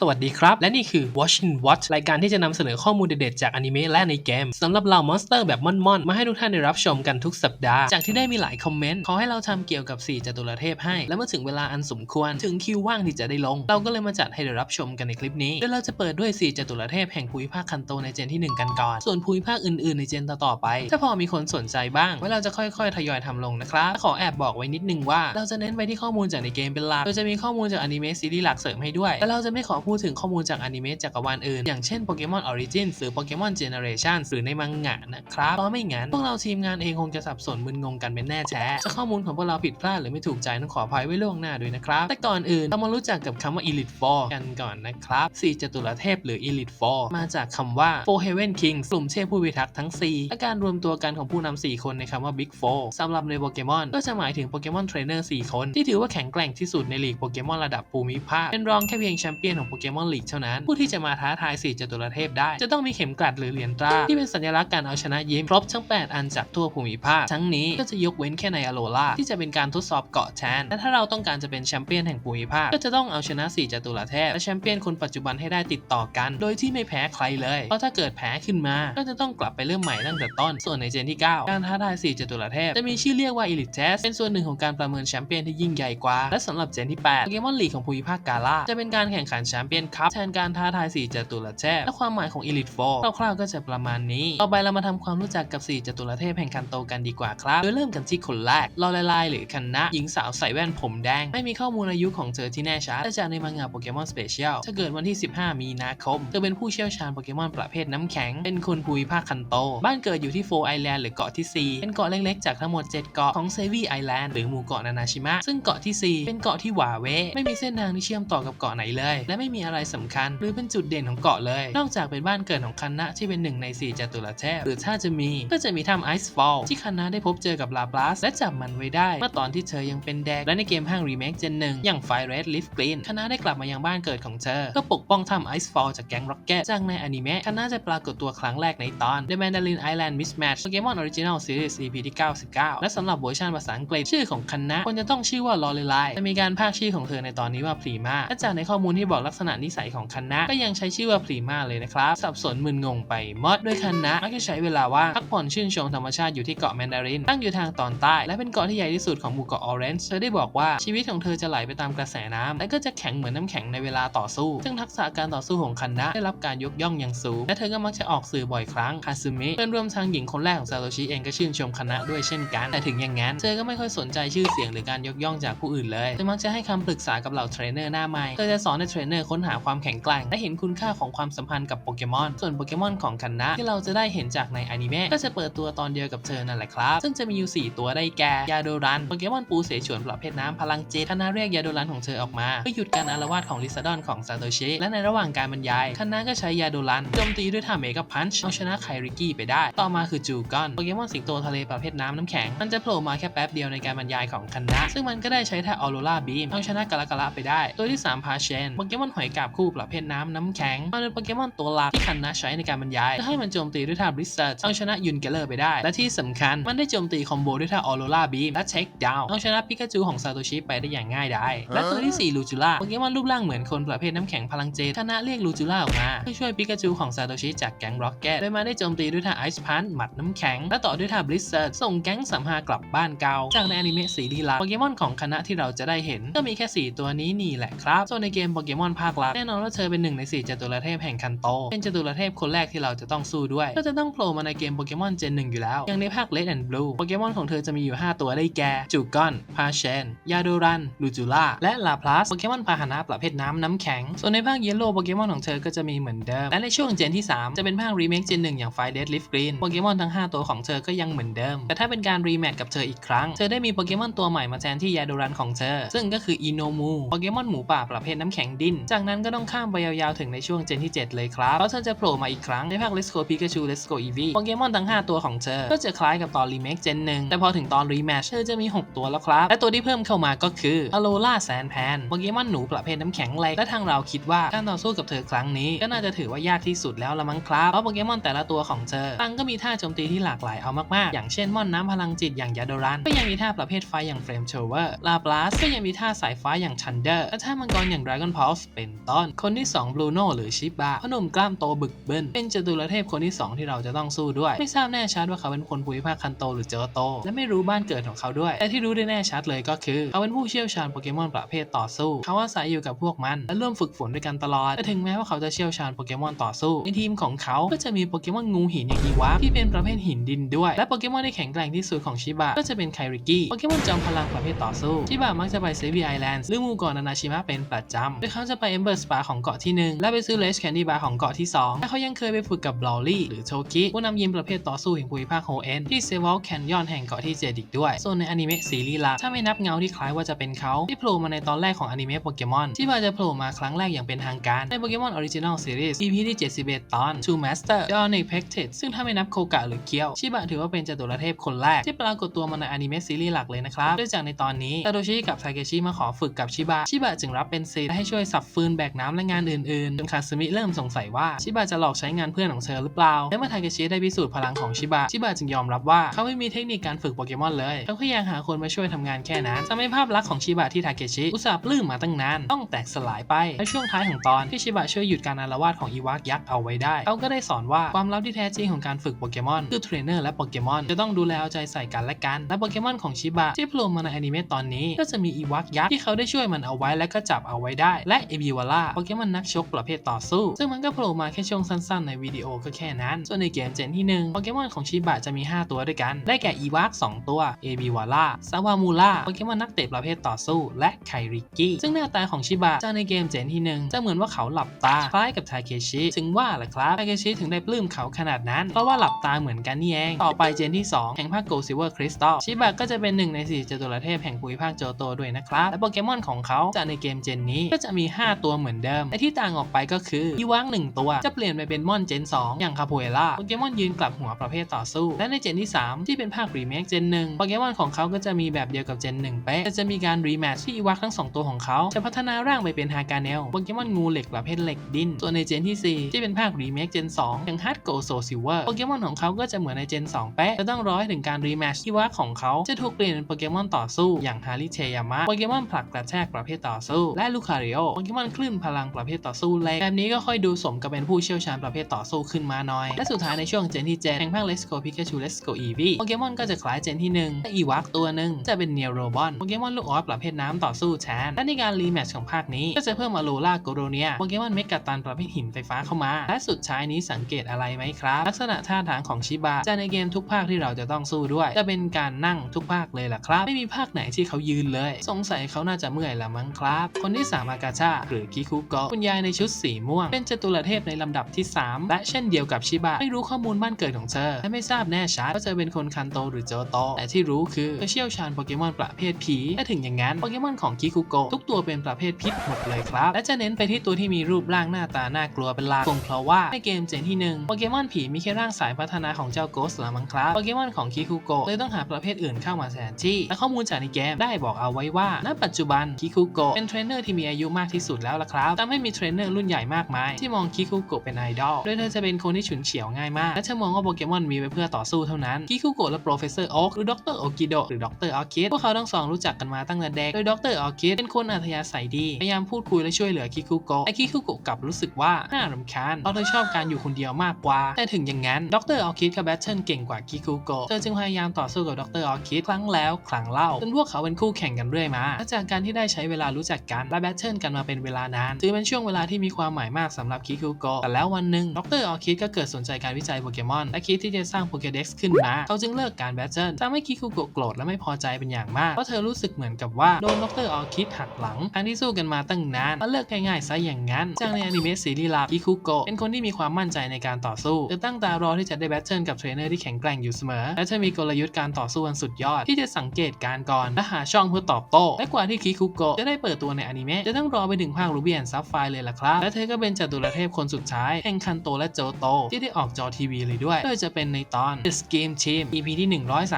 สวัสดีครับ และนี่คือ Watching Watch รายการที่จะนำเสนอข้อมูลเด็ดๆจากอนิเมะและในเกมสำหรับเหล่ามอนสเตอร์แบบม่อนๆ มาให้ทุกท่านได้รับชมกันทุกสัปดาห์ จากที่ได้มีหลายคอมเมนต์ ขอให้เราทำเกี่ยวกับ 4จตุรเทพให้ และเมื่อถึงเวลาอันสมควรถึงคิวว่างที่จะได้ลง เราก็เลยมาจัดให้ได้รับชมกันในคลิปนี้ โดยเราจะเปิดด้วย 4จตุรเทพแห่งภูมิภาคคันโตในเจนที่ 1 กันก่อน ส่วนภูมิภาคอื่นๆในเจนต่อๆไป ถ้าพอมีคนสนใจบ้างไว้เราจะค่อยๆทยอยทำลงนะครับขอแอบบอกไว้นิดนึงว่าเราจะเน้นไปที่ข้อมูลจากในเกมเป็นหลักโดยจะมีข้อมูลจากอนิเมะซีรีส์หลักเสริมให้ด้วยและเราจะไม่ขอพูดถึงข้อมูลจากอนิเมะจักรวาลอื่น อย่างเช่นโปเกมอนออริจินหรือโปเกมอนเจเนเรชันหรือในมังงะนะครับเพราะไม่งั้น พวกเราทีมงานเองคงจะสับสนมึนงงกันเป็นแน่แท้จะข้อมูลของพวกเราผิดพลาดหรือไม่ถูกใจต้องขออภัยไว้ล่วงหน้าด้วยนะครับ แต่ก่อนอื่นเรามารู้จักกับคำว่า Elite Four กันก่อนนะครับสี่จตุรเทพหรือ Elite Four มาจากคำว่า Four Heaven Kings กลุ่มเทพผู้พิทักษ์ทั้ง 4 และการรวมตัวกันของผู้นำ4คนในคำว่า Big Four สำหรับในโปเกมอนก็จะหมายถึงโปเกมอนเทรนเนอร์4คน ที่ถือว่าแข็งแกร่งที่สุดในลีกโปเกมอนระดับภูมิภาคเป็นรองแค่เพียงแชมเปี้ยนของโปเกมอนลีกเท่านั้น ผู้ที่จะมาท้าทาย4จตุรเทพได้ จะต้องมีเข็มกลัดหรือเหรียญตรา ที่เป็นสัญลักษณ์การเอาชนะยิ้มครบทั้ง 8 อันจากทั่วภูมิภาค ทั้งนี้ก็จะยกเว้นแค่ในอโลล่าที่จะเป็นการทดสอบเกาะแทนและถ้าเราต้องการจะเป็นแชมเปี้ยนแห่งภูมิภาคก็จะต้องเอาชนะ 4จตุรเทพและแชมเปี้ยนคนปัจจุบันให้ได้ติดต่อกัน โดยที่ไม่แพ้ใครเลย เพราะถ้าเกิดแพ้ขึ้นมา ก็จะต้องกลับไปเริ่มใหม่ตั้งแต่ต้น ส่วนในเจนที่ 9 การท้าทาย 4จตุรเทพจะมีชื่อเรียกว่า Elite Test เป็นส่วนหนึ่งของการประเมินแชมเปี้ยนที่ยิ่งใหญ่กว่า และสำหรับเจนที่8เกมอนลีกของภูมิภาคกาลาจะเป็นการแข่งขันแชมเปี้ยนคัพแทนการท้าทาย 4จัตุรเทพและความหมายของ Elite Four คร่าวๆก็จะประมาณนี้ ต่อไปเรามาทำความรู้จักกับ 4จัตุรเทพแห่งคันโตกันดีกว่าครับ โดยเริ่มกันที่คนแรกลอเลไลหรือคันนะหญิงสาวใส่แว่นผมแดง ไม่มีข้อมูลอายุของเธอที่แน่ชัดแต่จากในมังงะโปเกมอนสเปเชียลจะเกิดวันที่ 15 มีนาคม เธอเป็นผู้เชี่ยวชาญโปเกมอนประเภทน้ำแข็ง เป็นคนภูมิภาคคันโต บ้านเกิดอยู่ที่โฟไอแลนด์หรือเกาะที่ 4 เป็นเกาะเล็กๆจากทั้งหมด 7 เกาะของเซวีไอแลนด์หรือหมู่เกาะนานาชิมะซึ่งเกาะทีสี่4 เป็นเกาะที่หวาเวไม่มีเส้นทางที่เชื่อมต่อกับเกาะไหนเลย และไม่มีอะไรสำคัญ หรือเป็นจุดเด่นของเกาะเลย นอกจากเป็นบ้านเกิดของคันนะที่เป็นหนึ่งในสี่จตุรเทพหรือถ้าจะมีก็จะมีถ้ำไอซ์ฟอลที่คันนะได้พบเจอกับลาปลัสและจับมันไว้ได้เมื่อตอนที่เธอยังเป็นเด็กและในเกมห้างรีเมคเจนหนึ่งอย่างไฟเรดลิฟกรีนคันนะได้กลับมายังบ้านเกิดของเธอเพื่อปกป้องถ้ำไอซ์ฟอลจากแก๊งร็อกเก็ตจากในอนิเมะคันนะจะปรากฏตัวครั้งแรกในตอน The Mandarin Island Mismatch Pokemon Original Series EP ที่ 99 และสำหรับเวอร์ชันภาษาอังกฤษชื่อของคันนะควรจะต้องชื่อว่าลอเรไลจะมีการพากชื่อของเธอในตอนนี้ว่าพรีมาและจากในข้อมูลที่บอกลักษณะนิสัยของคันนะก็ยังใช้ชื่อว่าพรีมาเลยนะครับ สับสนมึนงงไปหมดด้วยคันนะมักจะใช้เวลาว่างพักผ่อนชื่นชมธรรมชาติอยู่ที่เกาะแมนดาริน ตั้งอยู่ทางตอนใต้ และเป็นเกาะที่ใหญ่ที่สุดของหมู่เกาะออเรนจ์เธอได้บอกว่าชีวิตของเธอจะไหลไปตามกระแสน้ำและก็จะแข็งเหมือนน้ำแข็งในเวลาต่อสู้ ซึ่งทักษะการต่อสู้ของคันนะได้รับการยกย่องอย่างสูงและเธอก็มักจะออกสื่อบ่อยครั้งคาซึมิเพื่อนร่วมทางหญิงคนแรกของซาโตชิเองก็ชื่นชมคันนะด้วยเช่นกัน แต่ถึงอย่างนั้นเธอก็ไม่ค่อยสนใจชื่อเสียงหรือการยกย่องจากผู้อื่นเลยเธอมักจะให้คำปรึกษากับเหล่าเทรนเนอร์หน้าใหม่เธอจะสอนให้เทรนเนอร์ค้นหาความแข็งแกร่งและเห็นคุณค่าของความสัมพันธ์กับโปเกมอน ส่วนโปเกมอนของคันนะที่เราจะได้เห็นจากในอนิเมะก็จะเปิดตัวตอนเดียวกับเธอนั่นแหละครับ ซึ่งจะมีอยู่ 4 ตัวได้แก่ยาโดรันโปเกมอนปูเสฉวนประเภทน้ำพลังเจตคณะเรียกยาโดรันของเธอออกมาเพื่อหยุดการอารวาสของลิซาดอนของซาโตชิและในระหว่างการบรรยายคณะก็ใช้ยาโดรันโจมตีด้วยท่าเมกะพันช์เอาชนะไคริกี้ไปได้ ต่อมาคือจูกอนโปเกมอนสิงโตทะเลประเภทน้ำน้ำแข็งมันจะโผล่มาแค่แป๊บเดียวในการบรรยายของคณะซึ่งมันก็ได้ใช้ท่าออโรราบีมเอาชนะกาลากาละไปได้ ตัวที่3พาเชนโปเกมอนหอยกาบคู่ประเภทน้ำน้ำแข็งมันเป็นโปเกมอนตัวหลักที่คณะใช้ในการบรรยายเพื่อให้มันโจมตีด้วยท่าบริสเซอร์เอาชนะยุนเกเลอร์ไปได้ และที่สำคัญมันได้โจมตีคอมโบด้วยท่าออโรราบีมและเช็คดาวเอาชนะปิกาจูของซาโตชิไปได้อย่างง่ายดายและตัวที่4ลูจูล่าโปเกมอนรูปร่างเหมือนคนประเภทน้ำแข็งพลังเจตคณะเรียกลูจูล่าออกมาเพื่อช่วยปิกาจูของซาโตชิจากแก๊งร็อกเก็ตโดยมาได้โจมตีด้วยท่าไอซ์พันหมัดน้ำแข็ง และต่อด้วยท่าบลิสเซอร์ส่งแก๊งสามหากลับบ้านเก่า จากในอนิเมะซีรีส์หลักโปเกมอนของคณะที่เราจะได้เห็น ก็มีแค่ 4 ตัวนี้นี่แหละครับ ส่วนในเกมโปเกมอนภาคลักแน่นอนว่าเธอเป็นหนึ่งใน 4จตุรเทพแห่งคันโต เป็นจตุรเทพคนแรกที่เราจะต้องสู้ด้วย ก็จะต้องโผล่มาในเกมโปเกมอนเจนหนึ่งอยู่แล้ว อย่างในภาค Red and Blue โปเกมอนของเธอจะมีอยู่ 5 ตัวได้แก่ จูกอน พาเชน ยาโดรัน ลูจูล่า และลาพลัส โปเกมอนพาหนะประเภทน้ำน้ำแข็ง ส่วนในภาค Yellow โปเกมอนของเธอก็จะมีเหมือนเดิม และในช่วงเจนที่ 3 จะเป็นภาครีเมคเจนหนึ่งอย่างไฟเดดลิฟกรีนโปเกมอนทั้ง 5 ตัวของเธอก็ยังเหมือนเดิม แต่ถ้าเป็นการรีแมทกับเธออีกครั้ง เธอได้มีโปเกมอนตัวใหม่มาแทนที่ยาโดรันของเธอ ซึ่งก็คืออิโนมู โปเกมอนหมูป่าประเภทน้ำแข็งดินจากนั้นก็ต้องข้ามไปยาวๆถึงในช่วงเจนที่ 7 เลยครับเพราะเธอจะโผล่มาอีกครั้งในภาค Let's Go Pikachu Let's Go Eevee โปเกมอนทั้ง 5 ตัวของเธอ ก็จะคล้ายกับตอนรีเมคเจนหนึ่งแต่พอถึงตอนรีแมชเธอจะมี 6 ตัวแล้วครับ และตัวที่เพิ่มเข้ามาก็คืออโลล่าแซนแพนโปเกมอนหนูประเภทน้ำแข็งแรงและทางเราคิดว่าการต่อสู้กับเธอครั้งนี้ก็น่าจะถือว่ายากที่สุดแล้วละมั้งครับเพราะโปเกมอนแต่ละตัวของเธอตังก็มีท่าโจมตีที่หลากหลายเอามากๆ อย่างเช่นม่อนน้ำพลังจิตอย่างยาโดรันก็ยังมีท่าประเภทไฟอย่างเฟรมโชเวอร์ลาปลัสก็ยังมีท่าสายฟ้าอย่างชันเดอร์และท่ามังกรอย่าง Dragon Pulse เป็นเป็นต้น คนที่2บลูโน่หรือชิบะพอหนุ่มกล้ามโตบึกเบึนเป็นจตุรเทพคนที่ 2 ที่เราจะต้องสู้ด้วย ไม่ทราบแน่ชัดว่าเขาเป็นคนภูมิภาคคันโตหรือเจอโต และไม่รู้บ้านเกิดของเขาด้วย แต่ที่รู้ได้แน่ชัดเลยก็คือ เขาเป็นผู้เชี่ยวชาญโปเกมอนประเภทต่อสู้ เขาอาศัยอยู่กับพวกมันและร่วมฝึกฝนด้วยกันตลอดแต่ถึงแม้ว่าเขาจะเชี่ยวชาญโปเกมอนต่อสู้ ในทีมของเขาก็จะมีโปเกมอนงูหินอย่างอีวาที่เป็นประเภทหินดินด้วย และโปเกมอนที่แข็งแกร่งที่สุดของชิบะก็จะเป็นไคริกิโปเกมอนจอมพลังประเภทต่อสู้ชิบะมักจะไปเซบีไอแลนด์หรือหมู่เกาะนานาชิมะเป็นประจำโดยเขาจะไปเอเบอร์สปาของเกาะที่หนึ่งและไปซื้อเลสแคนดี้บาร์ของเกาะที่สองและเขายังเคยไปฝึกกับบลอลี่หรือโชกิผู้นำยิมประเภทต่อสู้แห่งภูมิภาคโฮเอนที่เซวอลแคนยอนแห่งเกาะที่เจดอีกด้วย ส่วนในอนิเมะซีรีส์หลักถ้าไม่นับเงาที่คล้ายว่าจะเป็นเขาที่โผล่มาในตอนแรกของอนิเมะโปเกมอนที่ว่าจะโผล่มาครั้งแรกอย่างเป็นทางการในโปเกมอนออริจินอลซีรีส์ EP ที่ 71 ตอน Two Master The Unexpected ซึ่งถ้าไม่นับโคกะหรือเคียวชิบะถือว่าเป็นจตุรเทพคนแรกที่ปรากฏตัวมาในอนิเมะซีรีส์หลักเลยนะครับด้วยจากในตอนนี้ซาโตชิกับไทเกชิมาขอฝึกกับชิบะชิบะจึงรับเป็นศิษย์ให้ช่วยสับฟืนแบกน้ำและงานอื่นๆ จนคาซึมิเริ่มสงสัยว่าชิบะจะหลอกใช้งานเพื่อนของเธอหรือเปล่า และเมื่อไทเกชิได้พิสูจน์พลังของชิบะ ชิบะจึงยอมรับว่าเขาไม่มีเทคนิคการฝึกโปเกมอนเลย เขาแค่ยากหาคนมาช่วยทำงานแค่นั้นทำให้ภาพลักษณ์ของชิบะที่ทาเกชิอุตส่าห์ปลื้มมาตั้งนาน ต้องแตกสลายไป และช่วงท้ายของตอนที่ชิบะช่วยหยุดการอาละวาดของอีวากยักษ์เอาไว้ได้ เขาก็ได้สอนว่าความลับที่แท้จริงของการฝึกโปเกมอนคือเทรนเนอร์และโปเกมอนจะต้องดูแลเอาใจใส่กันและกัน และโปเกมอนของชิบะที่โผล่มาในอนิเมะตอนนี้ ก็จะมีอีวากยักษ์ที่เขาได้ช่วยมันเอาไว้และก็จับเอาไว้ได้ และเอบิวาร่าโปเกมอนนักชกประเภทต่อสู้ ซึ่งมันก็โผล่มาแค่ช่วงสั้นๆในวิดีโอก็แค่นั้น ส่วนในเกมเจนที่ 1 โปเกมอนของชิบะจะมี 5 ตัวด้วยกัน ได้แก่อีวาก2ตัวเอบิวาร่าซาวามูล่าโปเกมอนนักเตะประเภทต่อสู้ และไคริกิซึ่งหน้าตาของชิบะจากในเกมเจนที่ 1 จะเหมือนว่าเขาหลับตาคล้ายกับไทเคชิถึงว่าแหละครับไทเคชิถึงได้ปลื้มเขาขนาดนั้น เพราะว่าหลับตาเหมือนกันนี่เอง ต่อไปเจนที่ 2 แห่งภาคโกลซิเวอร์คริสตัลชิบะก็จะเป็นหนึ่งใน4จตุรเทพแห่งภูมิภาคโจโตด้วยนะครับและโปเกมอนของเขาจากในเกมเจนนี้ก็จะมี 5 ตัวเหมือนเดิม แต่ที่ต่างออกไปก็คืออีวางหนึ่งตัวจะเปลี่ยนไปเป็นมอนเจน 2 อย่างคาโพเอล่าโปเกมอนยืนกลับหัวประเภทต่อสู้ และในเจนที่ 3 ที่เป็นภาครีเมคเจนหนึ่งโปเกมอนของเขาก็จะมีแบบเดียวกับเจนหนึ่งเป๊ะแต่จะมีการรีแมทที่อีวากทั้งสองตัวของเขา จะพัฒนาร่างไปเป็นฮากาเนลโปเกมอนงูเหล็กประเภทเหล็กดินส่วนในเจนที่ 4 ที่เป็นภาครีเมคเจน2อย่างฮาร์ดโกโซซิลเวอร์โปเกมอนของเขาก็จะเหมือนในเจน 2 เป๊ะจะต้องรอให้ถึงการรีแมทที่ว่าของเขาจะถูกเปลี่ยนเป็นโปเกมอนต่อสู้อย่างฮาริเทยามะโปเกมอนผลักกระแทกประเภทต่อสู้และลูคาริโอโปเกมอนคลื่นพลังประเภทต่อสู้เล็กแบบนี้ก็ค่อยดูสมกับเป็นผู้เชี่ยวชาญประเภทต่อสู้ขึ้นมาหน่อย และสุดท้ายในช่วงเจนที่7แห่งภาค Let's Go Pikachu Let's Go Eevee โปเกมอนก็จะคล้ายเจนที่1และอีวักตัวหนึ่งจะเป็นเนโรบอนโปเกมอนลูกออสประเภทน้ำต่อสู้แทนและในการรีแมทช์ของภาคนี้ก็จะเพิ่มอโลล่าโกโรเนียโปเกมอนเมกาตันประเภทหินไฟฟ้าเข้ามา และสุดท้ายนี้สังเกตอะไรไหมครับ ลักษณะท่าทางของชิบะจะในเกมทุกภาคที่เราจะต้องสู้ด้วย จะเป็นการนั่งทุกภาคเลยล่ะครับ ไม่มีภาคไหนที่เขายืนเลย สงสัยเขาน่าจะเมื่อยละมั้งครับ คนที่3อากาชาหรือคิคุโกะคุณยายในชุดสีม่วง เป็นจตุรเทพในลำดับที่ 3 และเช่นเดียวกับชิบะไม่รู้ข้อมูลบ้านเกิดของเธอ และไม่ทราบแน่ชัดว่าเธอเป็นคนคันโตหรือโจโตแต่ที่รู้คือเธอเชี่ยวชาญโปเกมอนประเภทผีและถึงอย่างนั้นโปเกมอนของคิคุโกะทุกตัวเป็นประเภทพิษหมดเลยครับ และจะเน้นไปที่ตัวที่มีรูปร่างหน้าตาน่ากลัวเป็นหลักคงเพราะว่าในเกมเจนที่1โปเกมอนผีมีแค่ร่างสายพัฒนาของเจ้าโกสละมั้งครับโปเกมอนของคิคุโกะเลยต้องหาประเภทอื่นเข้ามาแทนที่และข้อมูลจากในเกมได้บอกเอาไว้ว่าณปัจจุบันคิคุโกะเป็นเทรนเนอร์ที่มีอายุมากที่สุดแล้วล่ะครับทำให้มีเทรนเนอร์รุ่นใหญ่มากมาย ที่มองคิคุโกะเป็นไอดอลโดยเธอจะเป็นคนที่ฉุนเฉียวง่ายมาก และเธอมองว่าโปเกมอนมีไว้เพื่อต่อสู้เท่านั้นคิคุโกะและโปรเฟสเซอร์โอ๊กหรือดรโอกิโดหรือดรออคิดพวกเขาทั้งสองรู้จักกันมาตั้งแต่เด็กโดยดรออคิดเป็นคนอัธยาศัยดีพยายามพูดคุยและช่วยเหลือคิคุโกะแต่คิคุโกะกลับรู้สึกว่าน่ารำคาญเพราะเธอชอบการอยู่คนเดียวมากกว่า แต่ถึงอย่างนั้นดรออคิดกับแบทเทิลเก่งกว่าคิคุโกะเธอจึงพยายามต่อสู้กับดรออคิดครั้งแล้วครั้งเล่าจนพวกเขาเป็นคู่แข่งกันเรื่อยมาและจากการที่ได้ใช้เวลารู้จักกันและแบทเทิลกันมาเป็นเวลานานถือเป็นช่วงเวลาที่มีความหมายมากสำหรับคิคุโกะแต่แล้ววันหนึ่งดรออคิดก็เกิดสนใจการวิจัยโปเกมอนและคิดที่จะสร้างโปเกเด็กซ์ขึ้นมาเขาจึงเลิกการแบทเทิลทำให้คิคุโกะโกรธและไม่พอใจเป็นอย่างมากเพราะเธอรู้สึกเหมือนกับว่าโดนดรออคิดหักหลังทั้งที่สู้กันมาตั้งนานและเลิกง่ายๆซะอย่างนั้นจากในอนิเมะซีรีส์ลับคิคุโกะเป็นคนที่มีความมั่นใจในการต่อสู้เธอตั้งตารอที่จะได้แบทเทิลกับเทรนเนอร์ที่แข็งแกร่งอยู่เสมอ และเธอมีกลยุทธ์การต่อสู้อันสุดยอด ที่จะสังเกตการก่อนและหาช่องเพื่อตอบโต้และกว่าที่คิคุโกะจะได้เปิดตัวในอนิเมะจะต้องรอไปถึงภาครูบี้แอนซับไฟเลยล่ะครับ และเธอก็เป็นจตุรเทพคนสุดท้ายแห่งคันโตและโจโต ที่ได้ออกจอทีวีเลยด้วย โดยจะเป็นในตอน The Scheme Team EP ที่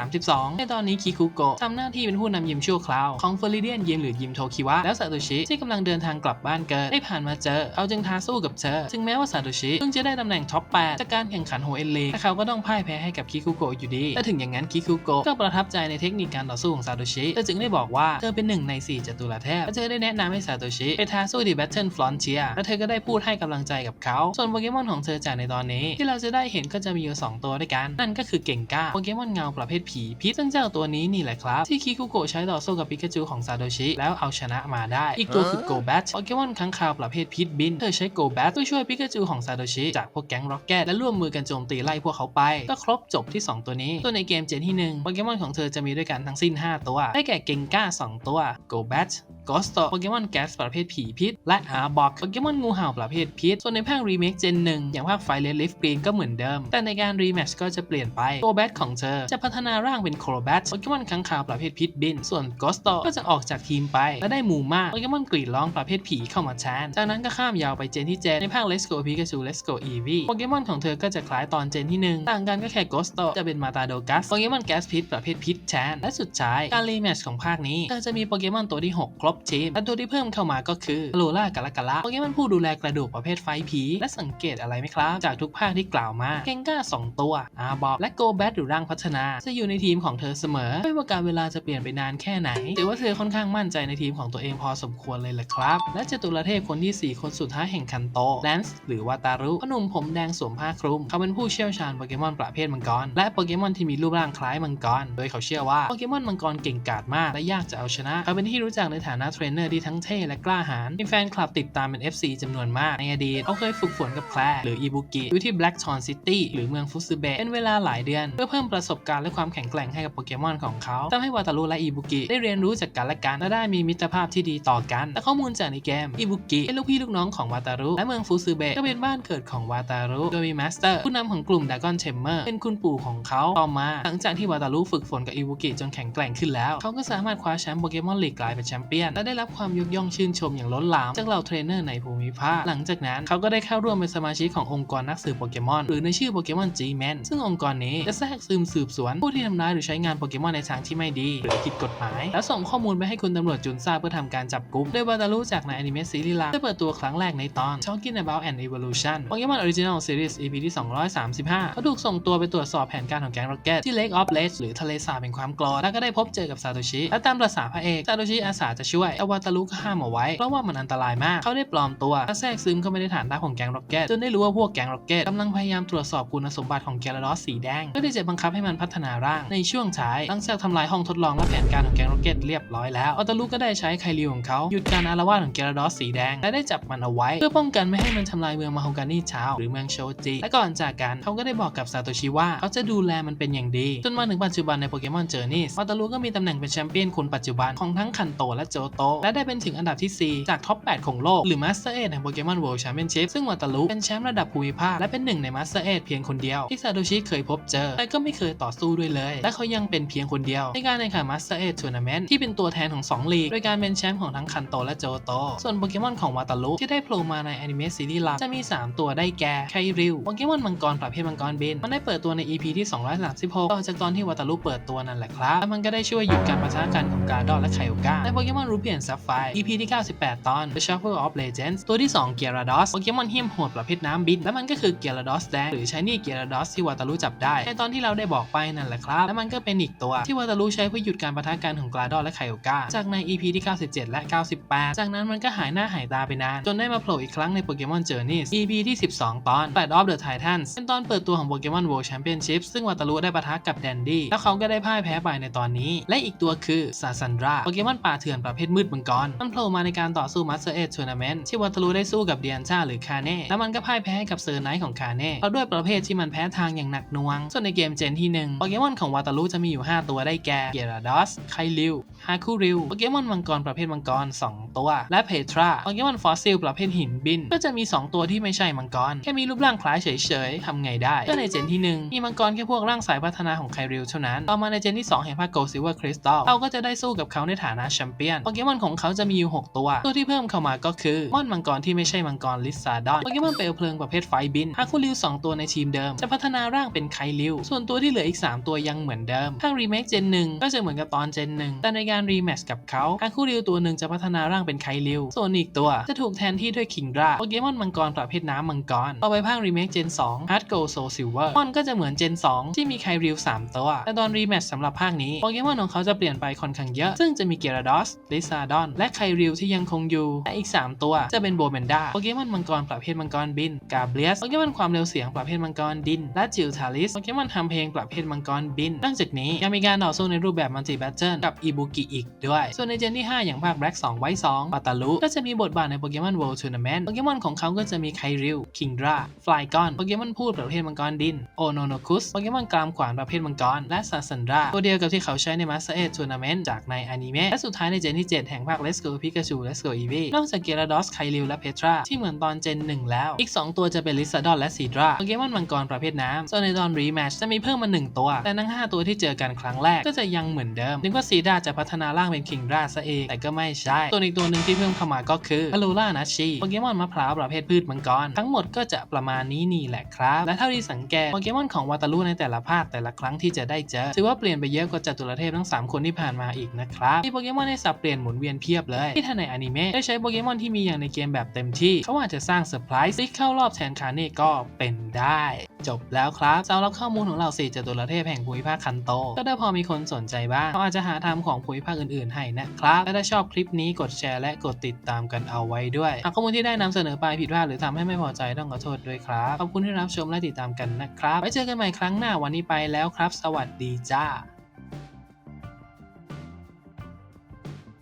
132 ในตอนนี้คิคุโกะทำหน้าที่เป็นผู้นำยิมชั่วคราวของเฟอริเดียนยิมหรือยิมโทคิวะแล้วซาโตชิที่กำลังเดินทางกลับบ้านเกิดได้ผ่านมาเจอเขาจึงท้าสู้กับเธอถึงแม้ว่าซาโตชิเพิ่งจะได้ตำแหน่งท็อป 8 จากการแข่งขันโฮเอ็นลีแต่เขาก็ต้องพ่ายแพ้ให้กับคิคุโกะอยู่ดีแต่ถึงอย่างนั้นคิคุโกะก็ประทับใจในเทคนิคการต่อสู้ของซาโตชิเธอจึงได้บอกว่าเธอเป็นหนึ่งใน4จตุรเทพและเธอได้แนะนำให้ซาโตชิไปท้าสู้สู้ที่ Battle Frontier และเธอก็ได้พูดให้กำลังใจกับเขา ส่วนโปเกมอนของเธอจากในตอนนี้ ที่เราจะได้เห็นก็จะมีอยู่ 2 ตัวด้วยกัน นั่นก็คือเก่งกล้าโปเกมอนเงาประเภทผีพิษซึ่งเจ้าตัวนี้นี่แหละครับ ที่คิคุโกะใช้ต่อสู้กับปิกาจูของซาโดชิ แล้วเอาชนะมาได้ อีกตัวคือโกแบทโปเกมอนค้างคาวประเภทพิษบิน เธอใช้โกแบทเพื่อช่วยปิกาจูของซาโดชิจากพวกแก๊งร็อกเก็ตและร่วมมือกันโจมตีไล่พวกเขาไป ก็ครบจบที่ 2 ตัวนี้ ตัวในเกมเจนที่1โปเกมอนของเธอจะมีด้วยกันทั้งสิ้น 5 ตัว ได้แก่เก่งกล้า 2 ตัวโกแบทกอสโตโปเกมอนแก๊สประเภทผีพิษและอาบอกโปเกมอนงูเห่าประเภทพิษ ส่วนในภาครีเมคเจนหนึ่งอย่างภาคไฟเลนลิฟกรีนก็เหมือนเดิม แต่ในการรีแมชก็จะเปลี่ยนไปตัวแบทของเธอ จะพัฒนาร่างเป็นโครแบทโปเกมอนค้างคาวประเภทพิษบิน ส่วนกอสโตก็จะออกจากทีมไป และได้หมู่มากโปเกมอนกรีดร้องประเภทผีเข้ามาแทนจากนั้นก็ข้ามยาวไปเจนที่เจนในภาค Let's Go Pikachu Let's Go Eevee โปเกมอนของเธอก็จะคล้ายตอนเจนที่หนึ่งต่างกันก็แค่กอสโตจะเป็นมาตาโดกัสโปเกมอนแก๊สพิษประเภทพิษแทนและสุดท้ายการรีแมชของภาคนี้เธอจะมีโปเกมอนตัวที่หกครบทีมและตัวที่เพิ่มเข้ามาก็คือโลล่ากาลากาละโปเกมอนผู้ดูแลกระดูกประเภทไฟผี และสังเกตอะไรไหมครับ จากทุกภาคที่กล่าวมาเกงก้า 2 ตัวอาบอกและโกแบทหรือร่างพัฒนา จะอยู่ในทีมของเธอเสมอ ไม่ว่าการเวลาจะเปลี่ยนไปนานแค่ไหนถือว่าเธอค่อนข้างมั่นใจในทีมของตัวเองพอสมควรเลยแหละครับ และจตุรเทพคนที่ 4 คนสุดท้ายแห่งคันโตแลนส์หรือวาตารุพหนุ่มผมแดงสวมผ้าคลุม เขาเป็นผู้เชี่ยวชาญโปเกมอนประเภทมังกรและโปเกมอนที่มีรูปร่างคล้ายมังกร โดยเขาเชื่อว่าโปเกมอนมังกรเก่งกาจมากและยากจะเอาชนะ เขาเป็นที่รู้จักในฐานะเทรนเนอร์ที่ทั้งเท่และกล้าหาญมีแฟนคลับติดตามเป็น FC จำนวนมาก ในอดีตเขาเคยฝึกฝนกับแคลร์หรืออิบุกิอยู่ที่ Blackton City หรือเมืองฟุซึเบะเป็นเวลาหลายเดือน เพื่อเพิ่มประสบการณ์และความแข็งแกร่งให้กับโปเกมอนของเขาทำให้วาตารุและอิบุกิได้เรียนรู้จากกันและกัน และได้มีมิตรภาพที่ดีต่อกัน และข้อมูลจากในเกมอิบุกิเป็นลูกพี่ลูกน้องของวาตารุและเมืองฟุซึเบะก็เป็นบ้านเกิดของวาตารุโดยมีมาสเตอร์ผู้นำของกลุ่มดากอนเชมเมอร์เป็นคุณปู่ของเขาต่อมา หลังจากที่วาตารุฝึกฝนกับอิบุกิจนแข็งแกร่งขึ้นแล้ว เขาก็สามารถคว้าแชมป์โปเกมอนลีกกลายเป็นแชมเปี้ยนและได้รับความยกย่องชื่นชมอย่างล้นหลามจากเหล่าเทรนเนอร์ในภูมิภาค หลังจากนั้นเขาก็ได้เข้าร่วมเป็นสมาชิกขององค์กรนักสืบโปเกมอนหรือในชื่อโปเกมอน G-Man ซึ่งองค์กรนี้จะแทรกซึมสืบสวนผู้ที่ทำร้ายหรือใช้งานโปเกมอนในทางที่ไม่ดี หรือผิดกฎหมาย แล้วส่งข้อมูลไปให้คุณตำรวจจุนซ่าเพื่อทำการจับกุมโดยวาตารุจากในอนิเมะซีรีส์ลังได้เปิดตัวครั้งแรกในตอน Talking About an Evolution โปเกมอน Original Series EP ที่ 235 เขาถูกส่งตัวไปตรวจสอบแผนการของแก๊งร็อกเก็ตที่ Lake of Rage หรือทะเลสาบแห่งความกรธแล้วก็ได้พบเจอกับซาโตชิและตามประสาพระเอกซาโตชิอาสาจะช่วยแต่วาตารุก็ห้ามเอาไว้เพราะว่ามันอันตรายมาก เขาได้ปลอมตัวและแทรกซึมเข้าไปในฐานทัพของแก๊งร็อกเก็ตจนได้รู้ว่าพวกแก๊งร็อกเก็ตกำลังพยายามตรวจสอบคุณสมบัติของแกลาดอสสีแดงเพื่อที่จะบังคับให้มันพัฒนาร่างในช่วงท้ายหลังจากทำลายห้องทดลองและแผนการของแก๊งร็อกเก็ตเรียบร้อยแล้ววาตารุก็ได้ใช้ไคลิวของเขาหยุดการอารวาสของแกลาดอสสีแดงและได้จับมันเอาไว้ เพื่อป้องกันไม่ให้มันทำลายเมืองมาโฮกานี่ชาวหรือเมืองโชจิและก่อนจากกันเขาก็ได้บอกกับซาโตชิว่าเขาจะดูแลมันเป็นอย่างดี จนมาถึงปัจจุบันในโปเกมอนเจอร์นีสวาตารุก็มีตำแหน่งเป็นแชมเปี้ยนคนปัจจุบันของทั้งคันโตและโจโตและได้เป็นถึงอันดับที่ 4 จากทอป 8 ของโลก หรือมาสเตอร์เอแห่งโปเกมอนเวิลด์แชมเปี้ยนชิพซึ่งวาตารุเป็นแชมป์ระดับภูมิภาค และเป็นหนึ่งในมาสเตอร์เอเพียงคนเดียว ที่ซาโตชิเคยพบเจอ แต่ก็ไม่เคยต่อสู้ด้วยเลย และเขายังเป็นเพียงคนเดียว ในการแข่งขันมาสเตอร์เอทัวร์นาเมนต์ที่เป็นตัวแทนของสองลีกโดยการเป็นแชมป์ของทั้งคันโตและโจโต ส่วนโปเกมอนของวาตารุที่ได้โผล่มาในแอนิเมะซีรีส์ลับจะมี 3 ตัวได้แก่ไคริวโปเกมอนมังกรประเภทมังกรบินมันได้เปิดตัวใน EP ที่ 236 ต่อจากตอนที่วาตารุเปิดตัวนั่นแหละครับ และมันก็ได้ช่วยหยุดการปะทะกันของกาดอและไคโอกาในโปเกมอนรูเปียนซัฟไฟ EP ที่ 98 ตอน The Shuffle of Legends ตัวที่ 2 เกียร์ดอสโปเกมอนเฮี้ยมโหดประเภทน้ำบิน และมันก็คือเกียร์ดอสแดงหรือชายนี่เกียร์ดอสที่วาตารุจับได้ ในตอนที่เราได้บอกไปนั่นแหละครับ และมันก็เป็นอีกตัวที่วาตารุใช้เพื่อหยุดการประทะกันของกราดอและไคโอกาจากใน EP ที่ 97 และ 98 จากนั้นมันก็หายหน้าหายตาไปนาน จนได้มาโผล่อีกครั้งในโปเกมอนเจอร์นีส EP ที่ 12 ตอน Fight of the Titans เป็นตอนเปิดตัวของโปเกมอน World Championship ซึ่งวาตารุได้ปะทะกับแดนดี้แล้วเขาก็ได้พ่ายแพ้ไปในตอนนี้ และอีกตัวคือซาซันดราโปเกมอนป่าเถื่อนประเภทมืดมังกรมันโผล่มาในการต่อสู้มาสเตอร์เอทัวร์นาเมนต์ที่วาตารุได้สู้กับเดียนชาหรือคาเน่แล้วมันก็พ่ายแพ้กับเซอร์ไนท์ของคาเน่เพราะด้วยประเภทที่มันแพ้ทางอย่างหนักหน่วง ส่วนในเกมเจนที่1โปเกมอนของวาตารุจะมีอยู่ 5 ตัวได้แก่เกียราดอสไคลิวฮาคุริวโปเกมอนมังกรประเภทมังกร 2 ตัว และเพทราโปเกมอนฟอสซิลประเภทหินบิน ก็จะมี 2 ตัวที่ไม่ใช่มังกร แค่มีรูปร่างคล้ายเฉยๆทำไงได้ ก็ในเจนที่ 1 มีมังกรแค่พวกร่างสายพัฒนาของไคริวเท่านั้น ต่อมาในเจนที่ 2 แห่งภาคโกลซิเวอร์คริสตัลเราก็จะได้สู้กับเขาในฐานะแชมเปี้ยนโปเกมอนของเขาจะมีอยู่ 6 ตัว ตัวที่เพิ่มเข้ามาก็คือมอนมังกรที่ไม่ใช่มังกรลิซาดอนโปเกมอนเปลวเพลิงประเภทไฟบินฮาคุริว 2 ตัวในทีมเดิม จะพัฒนาร่างเป็นไคริว ส่วนตัวที่เหลืออีก 3 ตัวยังเหมือนเดิมภาครีเมคเจนหนึ่งก็จะเหมือนกับตอนเจนหนึ่งแต่ในการรีแมชกับเขาฮาคุริวตัวหนึ่งจะพัฒนาร่างเป็นไคริว ส่วนอีกตัวจะถูกแทนที่ด้วยคิงดราโปเกมอนมังกรประเภทน้ำมังกรต่อไปภาครีเมคเจน2 Hard Gold Soul Silver มอนก็จะเหมือนเจน 2 ที่มีไคริว 3 ตัว แต่ตอนรีแมชสำหรับภาคนี้โปเกมอนของเขาจะเปลี่ยนไปค่อนข้างเยอะ ซึ่งจะมีเกียร์ดอสลิซาดอนและไคริวที่ยังคงอยู่และอีก 3 ตัวจะเป็นโบแมนดาโปเกมอนมังกรประเภทมังกรบินกาเบลียสโปเกมอนความเร็วเสียงประเภทมังกรดิน และจิลทาริสโปเกมอนทำเพลงประเภทมังกรบินนอกจากนี้ยังมีการต่อสู้ในรูปแบบมัลติแบทเทิลกับอิบุกิอีกด้วย ส่วนในเจนที่ 5 อย่างภาคแบล็ก2ไว2ปาตาลุก็จะมีบทบาทในโปเกมอนเวิลด์ทัวร์นาเมนต์โปเกมอนของเขาก็จะมีไคริลคิงดราฟลายกอนโปเกมอนพูดประเภทมังกรดินโอโนโนคุสโปเกมอนกรามขวานประเภทมังกรและซาซันดราตัวเดียวกับที่เขาใช้ในมาสเตอร์เอทัวร์นาเมนต์จากในอนิเมะและสุดท้ายในเจนที่ 7 แห่งภาค Let's Go Pikachu Let's Go นอกจากเกราดอสไคริลและเพทราที่เหมือนตอนเจน 1 แล้ว อีก 2 ตัวจะเป็นลิซาดอนและซีดราโปเกมอนมังกรประเภทน้ำส่วนในตอนรีแมชจะมีเพิ่มมา 1 ตัว แต่ทั้ง 5 ตัวที่เจอกันครั้งแรกก็จะยังเหมือนเดิม นึกว่าซีดราจะพัฒนาร่างเป็นคิงราซะเอง แต่ก็ไม่ใช่ ตัวอีกตัวหนึ่งที่เพิ่มเข้ามาก็คืออลูล่านัชชีโปเกมอนมะพร้าวประเภทพืชมังกร ทั้งหมดก็จะประมาณนี้นี่แหละครับ และเท่าที่สังเกตโปเกมอนของวาตารุในแต่ละภาคแต่ละครั้งที่จะได้เจอถือว่าเปลี่ยนไปเยอะกว่าจตุรเทพทั้ง 3 คนที่ผ่านมาอีกนะครับมีโปเกมอนให้สับเปลี่ยนหมุนเวียนเพียบเลยที่ถ้าในอนิเมะได้ใช้โปเกมอนที่มีอย่างในเกมแบบเต็มที่ เขาอาจจะสร้างเซอร์ไพรส์ซิกเข้ารอบแทนคาเน่ก็เป็นได้ จบแล้วครับสำหรับข้อมูลของเราสี่จตุรเทพแห่งภูมิภาคคันโต ก็ได้พอมีคนสนใจบ้างเขาอาจจะหาทำของภูมิภาคอื่นๆให้นะครับและถ้าชอบคลิปนี้กดแชร์และกดติดตามกันเอาไว้ด้วยหากข้อมูลที่ได้นำเสนอไปผิดพลาดหรือทำให้ไม่พอใจต้องขอโทษด้วยครับขอบคุณที่รับชมและติดตามกันนะครับไว้เจอกันใหม่ครั้งหน้าวันนี้ไปแล้วครับ สวัสดีจ้า